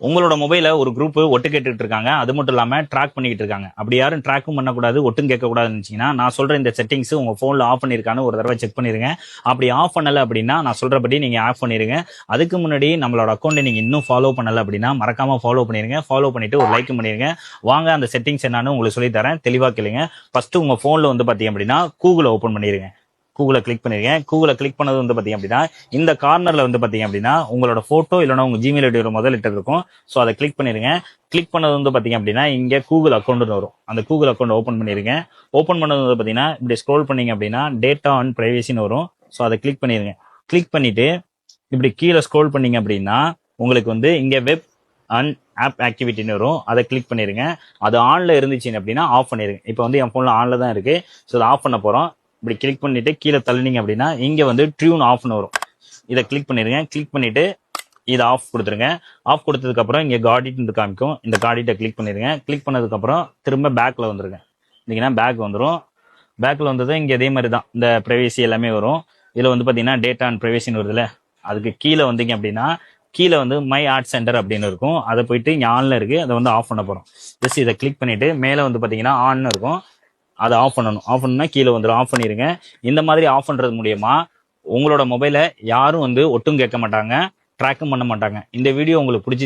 உங்களோட மொபைல ஒரு குரூப் ஒட்டு கேட்டுட்டு இருக்காங்க அது மட்டும் இல்லாம ட்ராக் பண்ணிட்டு இருக்காங்க அப்படி யாரும் ட்ராக்கும் பண்ணக்கூடாது ஒட்டும் கேட்கக்கூடாதுன்னு இருந்துச்சுன்னா நான் சொல்ற இந்த செட்டிங்ஸ் உங்க போன்ல ஆஃப் பண்ணிருக்கான்னு ஒரு தடவை செக் பண்ணிருங்க. அப்படி ஆஃப் பண்ணல அப்படின்னா நான் சொல்றபடி நீங்க ஆஃப் பண்ணிருங்க. அதுக்கு முன்னாடி நம்மளோட அக்கௌண்ட்டை நீங்க இன்னும் ஃபாலோ பண்ணல அப்படின்னா மறக்காம ஃபாலோ பண்ணிருங்க. ஃபாலோ பண்ணிட்டு ஒரு லைக் பண்ணிருங்க. வாங்க அந்த செட்டிங்ஸ் என்னன்னு உங்களுக்கு சொல்லி தரேன். தெளிவா கேளுங்க. ஃபர்ஸ்ட் உங்க போன்ல வந்து பாத்தீங்க அப்படின்னா கூகுளை ஓபன் பண்ணிருங்க. கூகுளை கிளிக் பண்ணிருக்கேன். கூகுளை கிளிக் பண்ணது வந்து பாத்தீங்க அப்படின்னா இந்த கார்னர்ல வந்து பாத்தீங்க அப்படின்னா உங்களோட போட்டோ இல்லைன்னா உங்க ஜிமெயில் ஐடியோட முதல் லெட்டர் இருக்கும். ஸோ அதை கிளிக் பண்ணிருங்க. கிளிக் பண்ணது வந்து பாத்தீங்க அப்படின்னா இங்க கூகுள் அக்கௌண்ட்னு வரும். அந்த கூகுள் அக்கௌண்ட் ஓப்பன் பண்ணிருங்க ஓப்பன் பண்ணது வந்து பாத்தீங்கன்னா இப்படி ஸ்க்ரோல் பண்ணீங்க அப்படின்னா டேட்டா அண்ட் ப்ரைவேசின்னு வரும். ஸோ அதை கிளிக் பண்ணிருங்க. கிளிக் பண்ணிட்டு இப்படி கீழே ஸ்க்ரோல் பண்ணீங்க அப்படின்னா உங்களுக்கு வந்து இங்க வெப் அண்ட் ஆப் ஆக்டிவிட்டின்னு வரும். அதை கிளிக் பண்ணிருங்க. அது ஆன்ல இருந்துச்சு அப்படின்னா ஆஃப் பண்ணிருங்க. இப்போ வந்து என் போன்ல ஆன்ல தான் இருக்கு. ஸோ அதை ஆஃப் பண்ண போறோம். இப்படி கிளிக் பண்ணிட்டு கீழே தள்ளினீங்க அப்படின்னா இங்க வந்து ட்யூன் ஆஃப்னு வரும். இதை கிளிக் பண்ணிருங்க. கிளிக் பண்ணிட்டு இதை ஆஃப் கொடுத்துருங்க. ஆஃப் கொடுத்ததுக்கு அப்புறம் இங்க காமிக்கும். இந்த காடிட்டை கிளிக் பண்ணிருங்க. கிளிக் பண்ணதுக்கு அப்புறம் திரும்ப பேக்ல வந்துருங்க. இருந்தீங்கன்னா பேக் வந்துடும் பேக்ல வந்தது இங்க அதே மாதிரி தான். இந்த ப்ரைவேசி எல்லாமே வரும். இதுல வந்து பாத்தீங்கன்னா டேட்டா அண்ட் ப்ரைவேசின்னு வருதுல அதுக்கு கீழே வந்தீங்க அப்படின்னா கீழே வந்து மை ஆர்ட் சென்டர் அப்படின்னு இருக்கும். அதை போயிட்டு இங்கே ஆன்ல இருக்கு. அதை வந்து ஆஃப் பண்ண போறோம். ஜஸ்ட் இதை கிளிக் பண்ணிட்டு மேலே வந்து பாத்தீங்கன்னா ஆன் இருக்கும். அதை ஆஃப் பண்ணணும். ஆஃப் பண்ணால் கீழே வந்துடும் ஆஃப் பண்ணிருங்க. இந்த மாதிரி ஆஃப் பண்றது மூலியமா உங்களோட மொபைலை யாரும் வந்து ஒட்டும் கேட்க மாட்டாங்க. ட்ராக்கும் பண்ண மாட்டாங்க. இந்த வீடியோ உங்களுக்கு பிடிச்சி